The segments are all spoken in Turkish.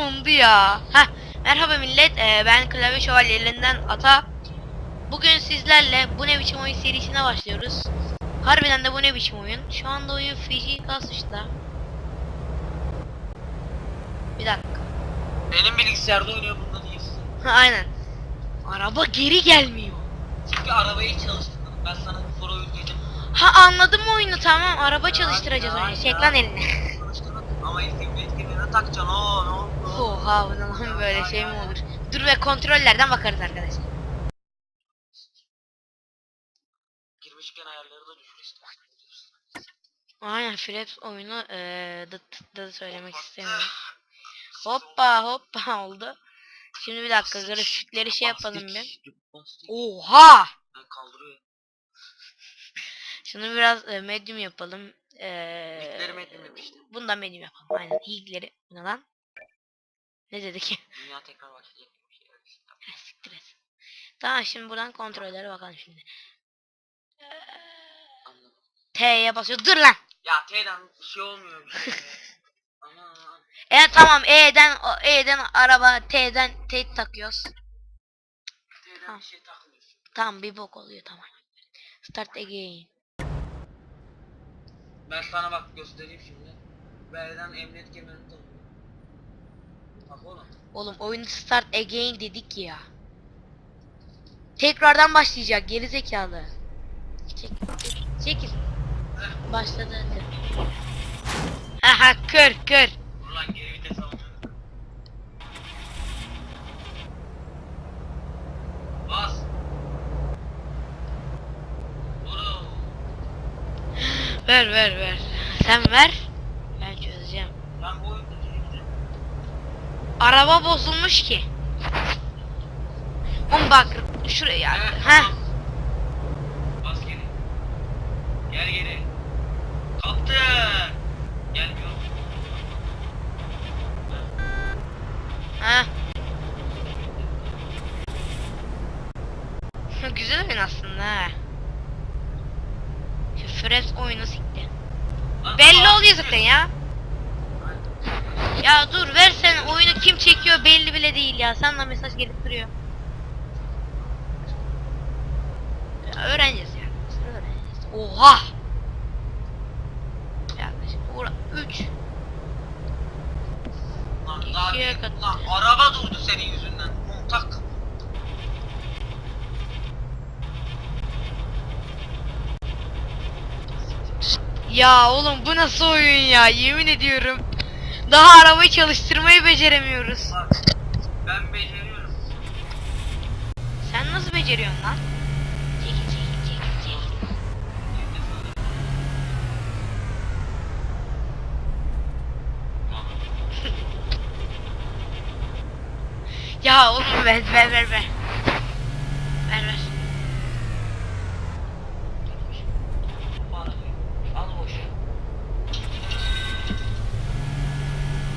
Dondu ya. Heh, merhaba millet. Ee, ben Klavye Şövalyelerinden Ata. Bugün sizlerle Bu Ne Biçim Oyun serisine başlıyoruz. Harbiden de bu ne biçim oyun. Şu anda oyun Fiji kasışta. Bir dakika. Benim bilgisayarda oynuyor bunda değil. Ha, aynen. Araba geri gelmiyor. Çünkü arabayı çalıştırdım. Ben sana bir foro yükledim. Ha anladım oyunu tamam. Araba çalıştıracağız oyunu. Çek lan elini. Ama ilk takacaksın. Oo ne? Oha bu ne lan böyle şey mi olur? Dur ve kontrollerden bakarız arkadaşlar. Girmişken ayarları da düşür istersen. Aynen Philips oyunu eee dıt da söylemek istemiyorum. Hoppa hoppa oldu. Şimdi bir dakika grafikleri şey yapalım bir. Oha! Şunu biraz e, medium yapalım. Mikleri medium yap işte. Bundan medium yapalım. Aynen. Bu ne lan? Ne dedik? Dünya tekrar başlayacak. bir şey. Siktir et. Tamam şimdi buradan kontrollere bakalım şimdi. Anladım. T'ye basıyor. Dur lan. Ya T'den bir şey olmuyor. bir şey. Aman. Evet tamam E'den o- E'den araba T'den T takıyoruz. T'den bir şey takmıyorsun. Tamam bir bok oluyor tamam. Start again. Ben sana bak göstereyim şimdi. B'den emniyet kemerini takıyorum. Oğlum. Oğlum oyunu start again dedik ya. Tekrardan başlayacak geri zekalı. Çekil. Çekil. Başladı hadi. Aha kır kır. Geri vites. Bas. Ver ver ver. Sen ver. Ben çözeceğim. Ben bu oyunda değilim. Araba bozulmuş ki. Oğlum bak şuraya. Tamam. Bas geri. Gel geri. Kaptı. Gelmiyor. Heh. Güzel oyun aslında ha. Şu Fraps oyunu sikti. Belli oluyor zaten ya. Ya dur versen oyunu kim çekiyor belli bile değil ya. Sana mesaj gelip duruyor. Ya öğreneceğiz ya. Öğreneceğiz. Oha! Yaklaşık ura 3. Lan, daha İkiye lan araba durdu senin yüzünden. Montak. Ya oğlum bu nasıl oyun ya yemin ediyorum. Daha arabayı çalıştırmayı beceremiyoruz. Bak. Ben beceriyorum. Sen nasıl beceriyorsun lan? Çekil çekil çekil çekil. Ya oğlum ver ver ver ver. Ver ver. Bana Al boş.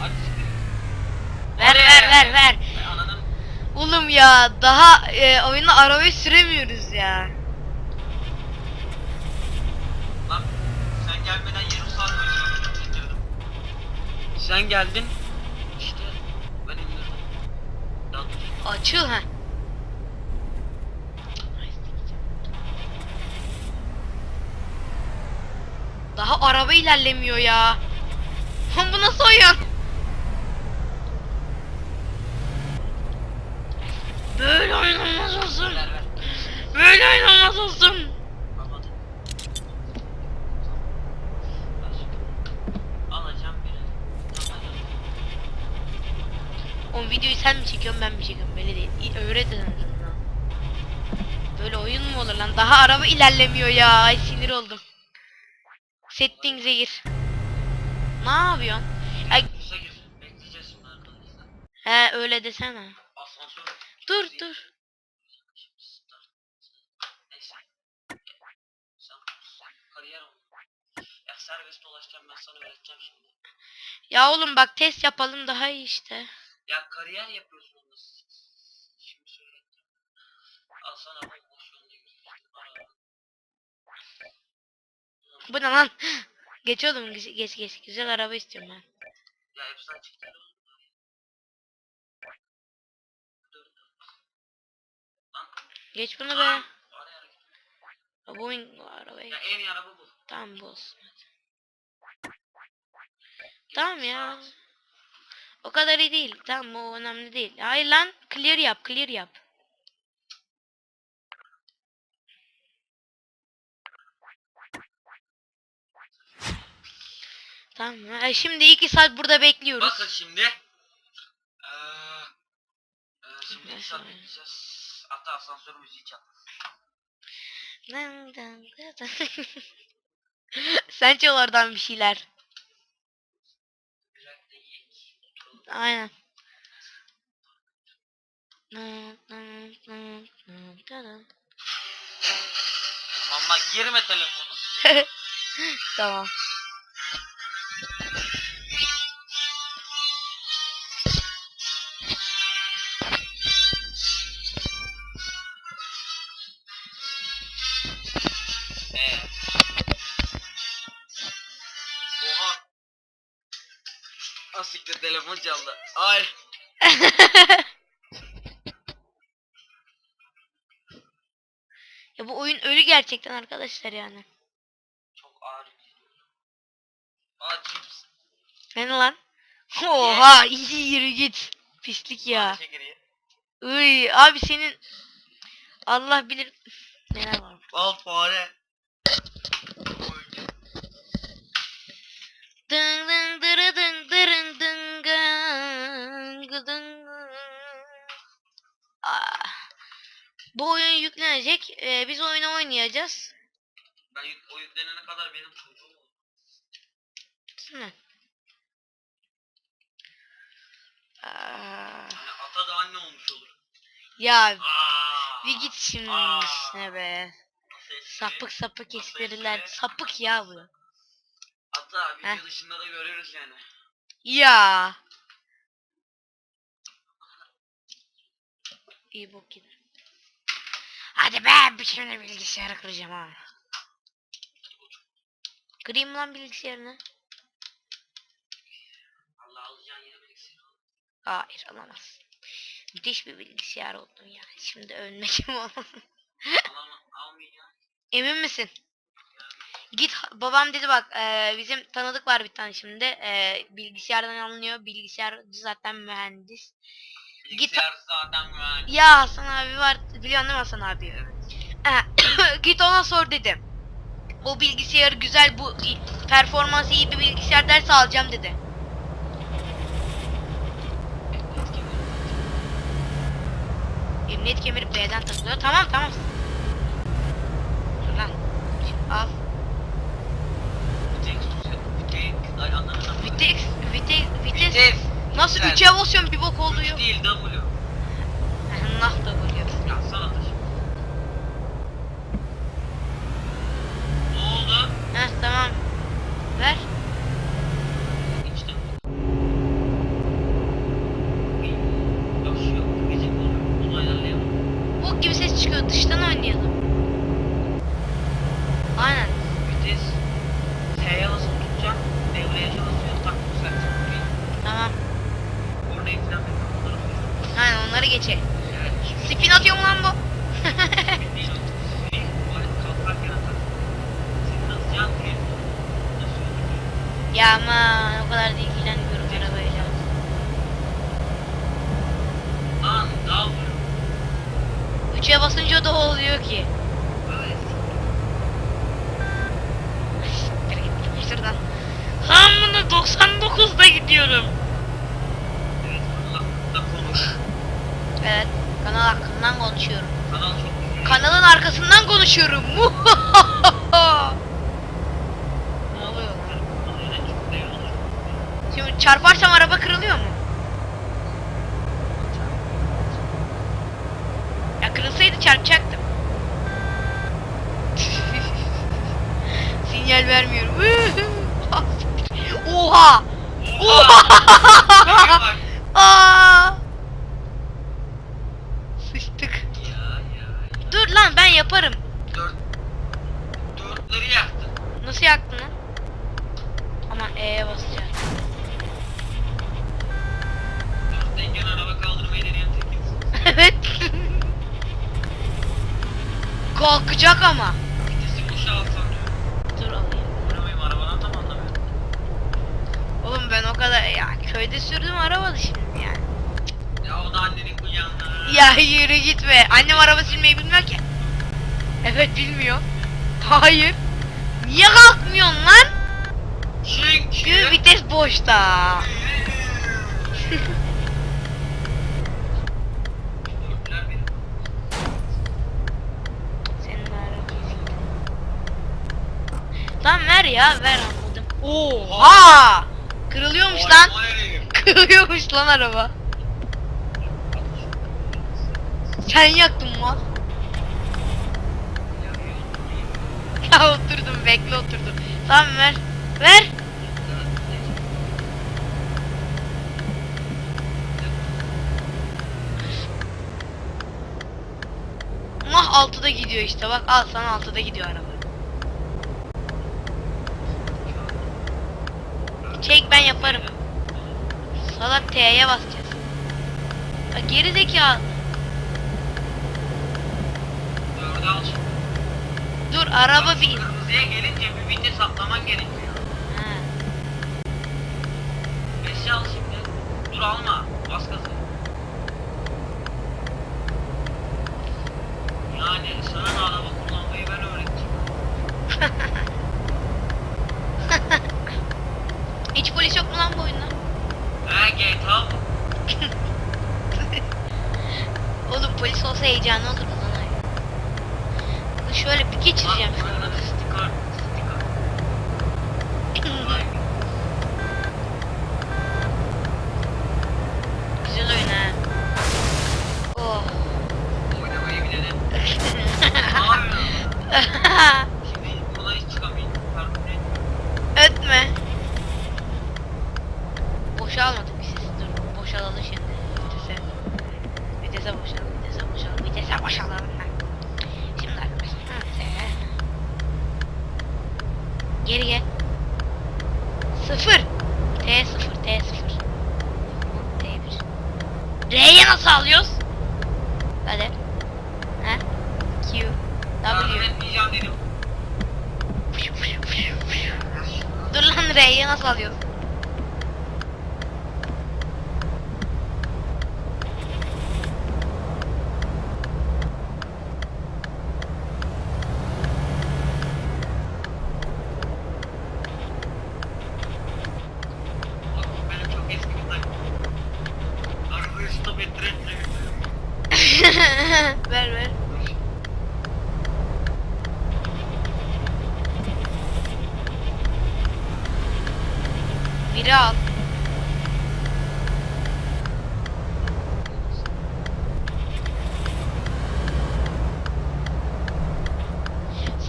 Hadi siktir. Ver ver ver ver. Ay, Ananın Oğlum ya daha e, oyunda arabayı süremiyoruz ya. Lan sen gelmeden yarım saat indirdim. Sen geldin. İşte ben indirdim. Açıl ha. Daha araba ilerlemiyor ya. Bu nasıl oyun? Böyle oynanmaz olsun. Ver ver. Böyle. Alacağım biri. Alacağım. O videoyu sen mi çekiyorsun ben mi çekiyorum belli değil. İyi, Öğret en azından. Böyle oyun mu olur lan? Daha araba ilerlemiyor ya. Ay sinir oldum. Settings'e gir. Ne yapıyorsun? Ay, he öyle desene. Asansör. Dur dur. Ya oğlum bak test yapalım daha iyi işte. Ya kariyer yapıyorsunuz. Şimdi şöyle. Al sana bu Bu ne lan? Geçiyordum geç geç geç. Güzel araba istiyorum ben. Ya hepsi açık değil oğlum. Geç bunu be. Bu arabayı. Ya en iyi araba bu. Tamam bu olsun. Tamam ya. Saat. O kadar iyi değil. Tamam o önemli değil. Hayır lan clear yap clear yap. Tamam. ha, Şimdi iki saat burada bekliyoruz. Bakın şimdi. Ee, e, şimdi inşaat edeceğiz. Hatta asansör müziği çal. Sen çal oradan bir şeyler. Biraz da yiyek. Oturalım. Aynen. Mama girme telefonu. Tamam. Asiktir telefon çaldı. Hayır. Ya bu oyun ölü gerçekten arkadaşlar yani. Çok ağır. şey. Aa cips. Ne lan? Oha iyi yürü git. Pislik ya. Uy abi senin Allah bilir neler var. Al fare. Yüklenecek. Ee, biz oyunu oynayacağız. Ben yük, o yüklenene kadar benim çocuğum. Değil mi? Ah. Yani ata da anne olmuş olur. Ya Aa. bir git şimdi Aa. işine be. Sapık sapık espriler. espri? Sapık ya bu. Ata video Heh. dışında da görüyoruz yani. Ya. İyi bok gider. Hadi be bir şimdi bilgisayarı kıracağım ha. Kırayım lan bilgisayarını. Allah alacağın yere bilgisayar al. Hayır alamaz. Müthiş bir bilgisayar oldum ya. Şimdi ölmek mi olmaz? Alama, almayacağım. Emin misin? Git babam dedi bak eee, bizim tanıdık var bir tane şimdi eee, bilgisayardan anlıyor bilgisayarcı zaten mühendis Bilgisayar zaten mühendis. ya Hasan abi var değil mi Hasan abi? Git ona sor dedim. O bilgisayar güzel bu performansı iyi bir bilgisayar derse alacağım dedi. Emniyet kemeri B'den takılıyor. Tamam tamam. Dur lan. Al. Vites, vites, vites vites nasıl Güzel. 3'e basıyorum bir bok oluyor. Üç değil W. Nah da buluyor. Yazsana taşı. Ne oldu? Heh tamam. Ver. İşte. Yok şu yok. Bizim bunu. Bunu ayarlayalım. Bok gibi ses çıkıyor. Dıştan oynayalım. Aynen. Vites. T'ye basıp tutacağım. Devreye çalışıyor. Tak güzel. Tamam. Kornayı falan ben onları koyacağım. Aynen onları geçe. Evet. Şimdi Spin atıyor mu lan bu? değil o. Seni tuvalet kalkarken atar. Senin atacağın diye. Nasıl olur? ya aman o kadar da ilgilenmiyorum arabayla. Lan daha vuruyor. 3'e basınca da oluyor ki. Böyle. Siktir git şuradan. Lan bunu 99'da gidiyorum. Evet. Allah da konuş. Evet. Kanal hakkından konuşuyorum. Kanal çok. Kanalın arkasından konuşuyorum. ne oluyor. Şimdi çarparsam Oha! Aa! Sıçtık. Dur lan ben yaparım. Dört. Dörtleri yaktın. Nasıl yaktın lan? Aman E'ye basacağım. Dörtteyken araba kaldırmayı deneyen evet. Kalkacak ama. Vitesi boşa Oğlum ben o kadar ya köyde sürdüm araba şimdi yani. Ya o da annenin kucağında. Ya yürü gitme. Annem araba sürmeyi bilmiyor ki. Evet bilmiyor. Hayır. Niye kalkmıyorsun lan? Çünkü vites boşta. Lan ver ya ver anladım. Oha! Kırılıyormuş Vay, lan. Kırılıyormuş lan araba. Sen yaktın mal. Ya oturdum bekle oturdum. Tamam ver. Ver. Mah altıda gidiyor işte bak al sana altıda gidiyor araba. Çek ben yaparım. Salak T'ye basacağız. Ya geri zekalı. Dur araba bir. Kırmızıya gelince bir vites atlaman gerekiyor. Ha. Beşi al şimdi. Dur alma. Bas gazı. ya no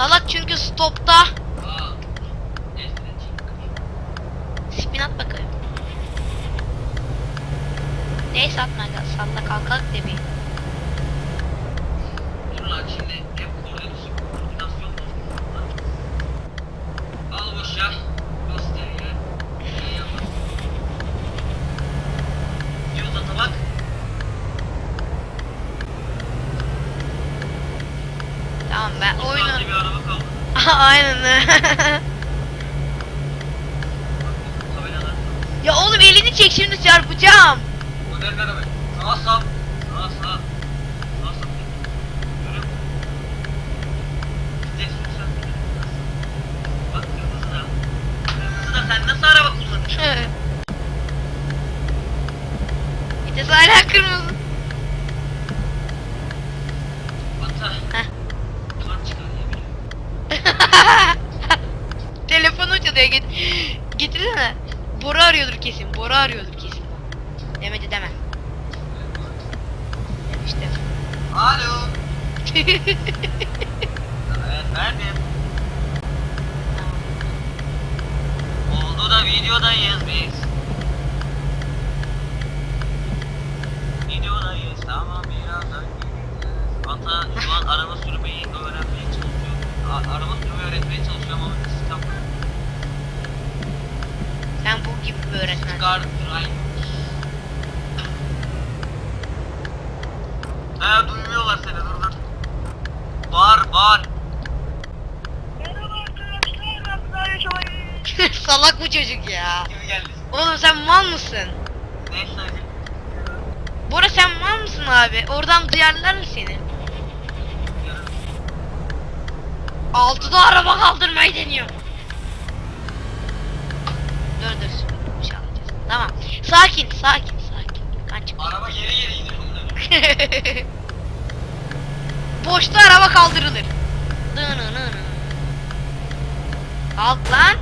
Salak çünkü stopta. Spin at bakayım. Neyse atma. Salla kalkalım de bir. Dur lan şimdi hep koordinasyon, koordinasyon bozuldu lan. Al boşa. Bas diye. Ne yapar? Diyoruz ata bak. Tamam ben O oyunu... saatte bir araba kaldı. Tabelalar. ya oğlum elini çek şimdi çarpacağım. Modern araba. Sağa sağ. Sağa sağ. Sağa sağ. Görüyor musun? Vites yükseltti. Bak kırmızı da. Kırmızı da sen nasıl araba kullanıyorsun? Vites hala kırmızı. Ata. Heh. Kan çıkar ya bile. Telefonu çalıyor git. Getirsene. Bora arıyordur kesin. Bora arıyordur kesin. Demedi deme. Demiştim. Alo. Evet verdim. Oldu da videodayız biz. Videodayız tamam birazdan gideceğiz. Ata şu an araba sürmeyi öğrenmeye çalışıyor. A- araba sürmeyi öğretmeye çalışıyor ama gibi bir öğretmen. Ha duymuyorlar seni dur dur. Bağır bağır. Salak bu çocuk ya. Kim geldi? Oğlum sen mal mısın? Neyse hadi. Bora sen mal mısın abi? Oradan duyarlar mı seni? Altıda araba kaldırmayı deniyor. Dur dur. Tamam. Sakin sakin sakin. Çık. Araba geri geri gidiyor bunların. Boşta araba kaldırılır. Kalk lan.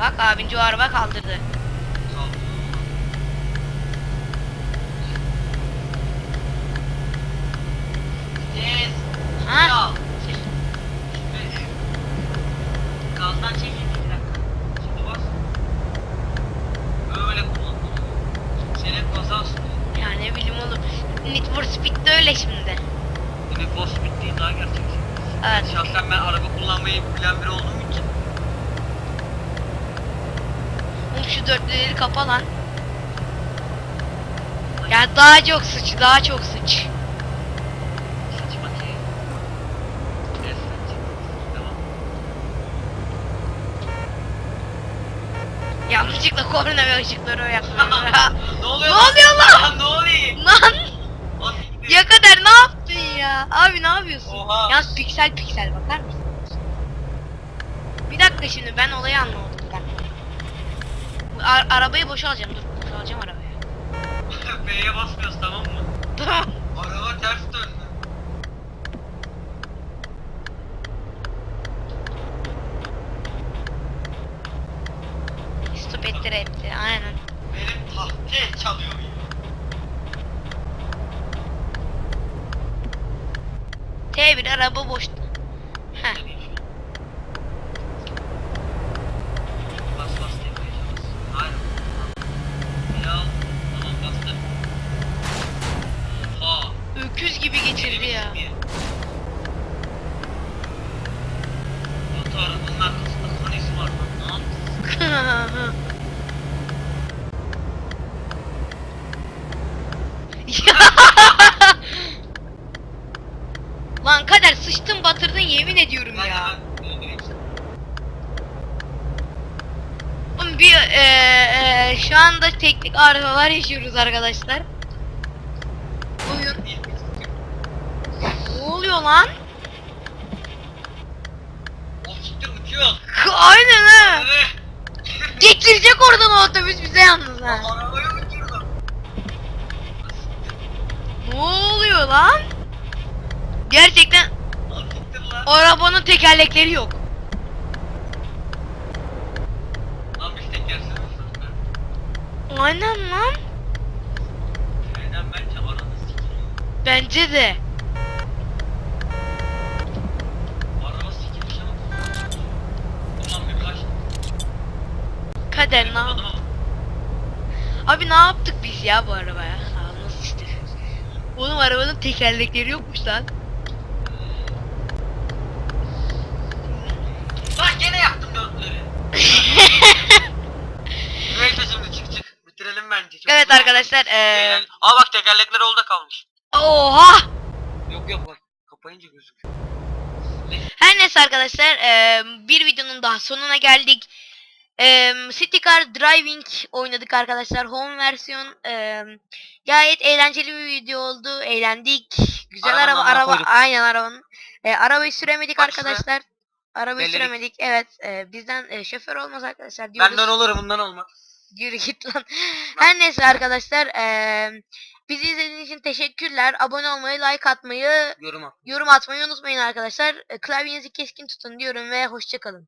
Bak abinci o araba kaldırdı. Yes. Ha? Ya. Şimdi gazdan çekil iki dakika. Şimdi bas. Böyle kullan. Senin gaza asılıyor. Ya ne bileyim oğlum. Need for Speed de öyle şimdi. Demek boss bittiği daha gerçek. Evet. Şahsen ben araba kullanmayı bilen biri olduğum için. Oğlum şu dörtlüleri kapa lan. Ya daha çok sıç, daha çok sıç. Yanlışlıkla korna ve ışıkları yaptım. ne oluyor? Ne oluyor lan? ne oluyor? lan ya kadar ne yaptın ya? Abi ne yapıyorsun? Oha. Yalnız piksel piksel bakar mısın? Bir dakika şimdi ben olayı anlamadım ben. Ar- arabayı boşa alacağım dur. Boşa alacağım arabayı. B'ye basmıyoruz tamam mı? Araba ters döndü. Stop ettir etti aynen. Benim tahte çalıyor ya. T1 araba boşta. Heh. Bas bas tepeye bas. Hayır. Ya tamam bastım. Oha. Öküz gibi geçirdi ya. Batu arabanın arkasında kan izi var lan. Ne yaptın? Ya. Lan kader sıçtın batırdın yemin ediyorum ya. Oğlum bir eee şu anda teknik arızalar yaşıyoruz arkadaşlar. Buyur. Ne oluyor lan? Aynen ha. Evet. Geçirecek oradan o otobüs bize yalnız ha. Ne oluyor lan? Gerçekten arabanın tekerlekleri yok. Lan biz tekersiz? Aynen lan. Trenden bence aranı sikiliyor. Bence de. Araba sikilmiş ama. Ulan bir kaç. Kader ne yap-. Abi ne yaptık biz ya bu arabaya? Aa, nasıl işte? Oğlum arabanın tekerlekleri yokmuş. Lan gene yaktım dörtleri. Neyse şimdi çık çık. Bitirelim bence. Çok evet arkadaşlar eee Aa bak tekerlekler oldu kalmış. Oha! Yok yok bak. Kapayınca gözüküyor. Her neyse arkadaşlar eee, bir videonun daha sonuna geldik. Eee City Car Driving oynadık arkadaşlar. Home versiyon eee, gayet eğlenceli bir video oldu. Eğlendik. Güzel Arabanın araba amına araba koyduk. aynen arabanın. Eee, arabayı süremedik şuraya. arkadaşlar. Arabayı Belledik. süremedik. Evet. eee, bizden eee, şoför olmaz arkadaşlar diyoruz. Benden olur bundan olmaz. Yürü git lan. Her neyse arkadaşlar eee bizi izlediğiniz için teşekkürler. Abone olmayı, like atmayı, Yorum at. yorum atmayı unutmayın arkadaşlar. E, Klavyenizi keskin tutun diyorum ve hoşçakalın.